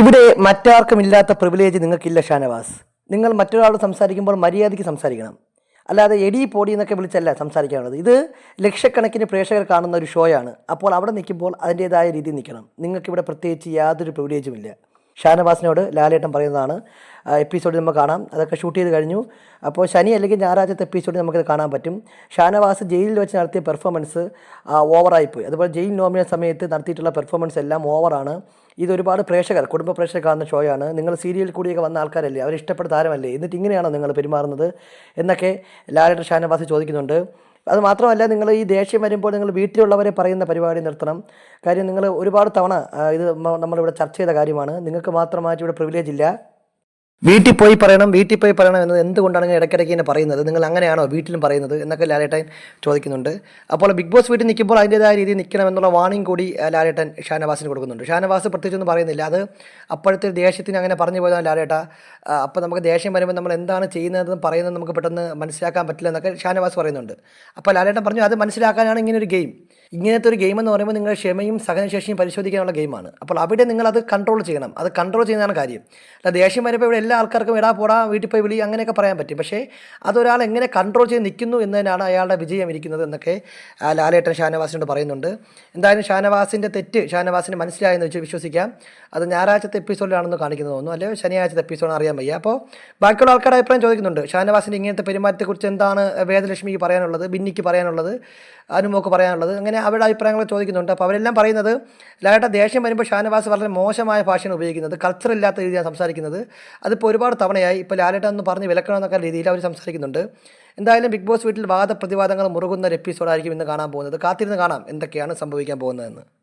ഇവിടെ മറ്റാർക്കും ഇല്ലാത്ത പ്രിവിലേജ് നിങ്ങൾക്കില്ല ഷാനവാസ്. നിങ്ങൾ മറ്റൊരാളോട് സംസാരിക്കുമ്പോൾ മര്യാദയ്ക്ക് സംസാരിക്കണം. അല്ലാതെ എടി പൊടി എന്നൊക്കെ വിളിച്ചല്ല സംസാരിക്കാനുള്ളത്. ഇത് ലക്ഷക്കണക്കിന് പ്രേക്ഷകർ കാണുന്ന ഒരു ഷോയാണ് അപ്പോൾ അവിടെ നിൽക്കുമ്പോൾ അതിന്റേതായ രീതിയിൽ നിൽക്കണം. നിങ്ങൾക്കിവിടെ പ്രത്യേകിച്ച് യാതൊരു പ്രിവിലേജും ഇല്ല. ഷാനവാസിനോട് ലാലേട്ടൻ പറയുന്നതാണ്. എപ്പിസോഡ് നമുക്ക് കാണാം. അതൊക്കെ ഷൂട്ട് ചെയ്ത് കഴിഞ്ഞു. അപ്പോൾ ശനി അല്ലെങ്കിൽ ഞായറാഴ്ചത്തെ എപ്പിസോഡ് നമുക്കത് കാണാൻ പറ്റും. ഷാനവാസ് ജയിലിൽ വെച്ച് നടത്തിയ പെർഫോമൻസ് ഓവറായിപ്പോയി അതുപോലെ ജയിൽ നോമിനൽ സമയത്ത് നടത്തിയിട്ടുള്ള പെർഫോമൻസ് എല്ലാം ഓവറാണ് ഇത് ഒരുപാട് പ്രേക്ഷകർ കുടുംബ പ്രേക്ഷകർ കാണുന്ന ഷോയാണ് നിങ്ങൾ സീരിയൽ കൂടിയൊക്കെ വന്ന ആൾക്കാരല്ലേ? അവർ ഇഷ്ടപ്പെട്ട താരമല്ലേ? എന്നിട്ട് ഇങ്ങനെയാണോ നിങ്ങൾ പെരുമാറുന്നത്? എന്നൊക്കെ ലാലേട്ടൻ ഷാനവാസ് ചോദിക്കുന്നുണ്ട്. അത് മാത്രമല്ല നിങ്ങൾ ഈ ദേഷ്യം വരുമ്പോൾ നിങ്ങൾ വീട്ടിലുള്ളവരെ പറയുന്ന പരിപാടി നിർത്തണം. കാര്യം നിങ്ങൾ ഒരുപാട് തവണ ഇത് നമ്മളിവിടെ ചർച്ച ചെയ്ത കാര്യമാണ്. നിങ്ങൾക്ക് മാത്രമായിട്ട് ഇവിടെ പ്രിവിലേജ് ഇല്ല. വീട്ടിൽ പോയി പറയണം വീട്ടിൽ പോയി പറയണം എന്നത് എന്തുകൊണ്ടാണ് ഞാൻ ഇടയ്ക്കിടയ്ക്ക് തന്നെ പറയുന്നത്? നിങ്ങൾ അങ്ങനെയാണോ വീട്ടിലും പറയുന്നത്? എന്നൊക്കെ ലാലേട്ടൻ ചോദിക്കുന്നുണ്ട്. അപ്പോൾ ബിഗ് ബോസ് വീട്ടിൽ നിൽക്കുമ്പോൾ അതിന്റേതായ രീതിയിൽ നിൽക്കണം എന്നുള്ള വാണിംഗ് കൂടി ലാലേട്ടൻ ഷാനവാസിന് കൊടുക്കുന്നുണ്ട്. ഷാനവാസ് പ്രത്യേകിച്ചൊന്നും പറയുന്നില്ല. അത് അപ്പോഴത്തെ ദേഷ്യത്തിന് അങ്ങനെ പറഞ്ഞു പോയതാണ് ലാലേട്ട. അപ്പോൾ നമുക്ക് ദേഷ്യം വരുമ്പോൾ നമ്മൾ എന്താണ് ചെയ്യുന്നതെന്ന് പറയുന്നത് നമുക്ക് പെട്ടെന്ന് മനസ്സിലാക്കാൻ പറ്റില്ല എന്നൊക്കെ ഷാനവാസ് പറയുന്നുണ്ട്. അപ്പോൾ ലാലേട്ടൻ പറഞ്ഞു അത് മനസ്സിലാക്കാനാണ് ഇങ്ങനെ ഒരു ഗെയിം ഇങ്ങനത്തെ ഒരു ഗെയിം എന്ന് പറയുമ്പോൾ നിങ്ങൾ ക്ഷമയും സഹനശേഷിയും പരിശോധിക്കാനുള്ള ഗെയിമാണ് അപ്പോൾ അവിടെ നിങ്ങൾ അത് കൺട്രോൾ ചെയ്യണം. അത് കൺട്രോൾ ചെയ്യുന്നതാണ് കാര്യം. അല്ല ദേഷ്യം വരുമ്പോൾ ഇവിടെ എല്ലാ ആൾക്കാർക്കും ഇടാ പോടാ വീട്ടിൽ പോയി വിളി അങ്ങനെയൊക്കെ പറയാൻ പറ്റും. പക്ഷേ അതൊരാൾ എങ്ങനെ കൺട്രോൾ ചെയ്ത് നിൽക്കുന്നു എന്നതിനാണ് അയാളുടെ വിജയം ഇരിക്കുന്നത് എന്നൊക്കെ ലാലേട്ടൻ ഷാനവാസിനോട് പറയുന്നുണ്ട്. എന്തായാലും ഷാനവാസിന്റെ തെറ്റ് ഷാനവാസിന് മനസ്സിലായെന്ന് വെച്ച് വിശ്വസിക്കാം. അത് ഞായറാഴ്ചത്തെ എപ്പിസോഡിലാണെന്ന് കാണിക്കുന്നത് തോന്നുന്നു. അല്ലെങ്കിൽ ശനിയാഴ്ചത്തെ എപ്പിസോഡ് അറിയാൻ വയ്യ. അപ്പോൾ ബാക്കിയുള്ള ആൾക്കാരുടെ അഭിപ്രായം ചോദിക്കുന്നുണ്ട്. ഷാനവാസിന്റെ ഇങ്ങനത്തെ പെരുമാറ്റത്തെക്കുറിച്ച് എന്താണ് വേദലക്ഷ്മിക്ക് പറയാനുള്ളത് ബിന്നിക്ക് പറയാനുള്ളത് അനുമോക്ക് പറയാനുള്ളത് അങ്ങനെ അവരുടെ അഭിപ്രായങ്ങൾ ചോദിക്കുന്നുണ്ട്. അപ്പോൾ അവരെല്ലാം പറയുന്നത് ലാലേട്ട ദേഷ്യം വരുമ്പോൾ ഷാനവാസ് വളരെ മോശമായ ഭാഷയാണ് ഉപയോഗിക്കുന്നത്. കൾച്ചർ ഇല്ലാത്ത രീതിയാണ് സംസാരിക്കുന്നത്. അതിപ്പോൾ ഒരുപാട് തവണയായി ഇപ്പോൾ ലാലേട്ട എന്ന് പറഞ്ഞ് വിലക്കണം എന്നൊക്കെ രീതിയിൽ അവർ സംസാരിക്കുന്നുണ്ട്. എന്തായാലും ബിഗ് ബോസ് വീട്ടിൽ വാദപ്രതിവാദങ്ങൾ മുറുകുന്ന ഒരു എപ്പിസോഡായിരിക്കും ഇന്ന് കാണാൻ പോകുന്നത്. കാത്തിരുന്ന് കാണാം എന്തൊക്കെയാണ് സംഭവിക്കാൻ പോകുന്നതെന്ന്.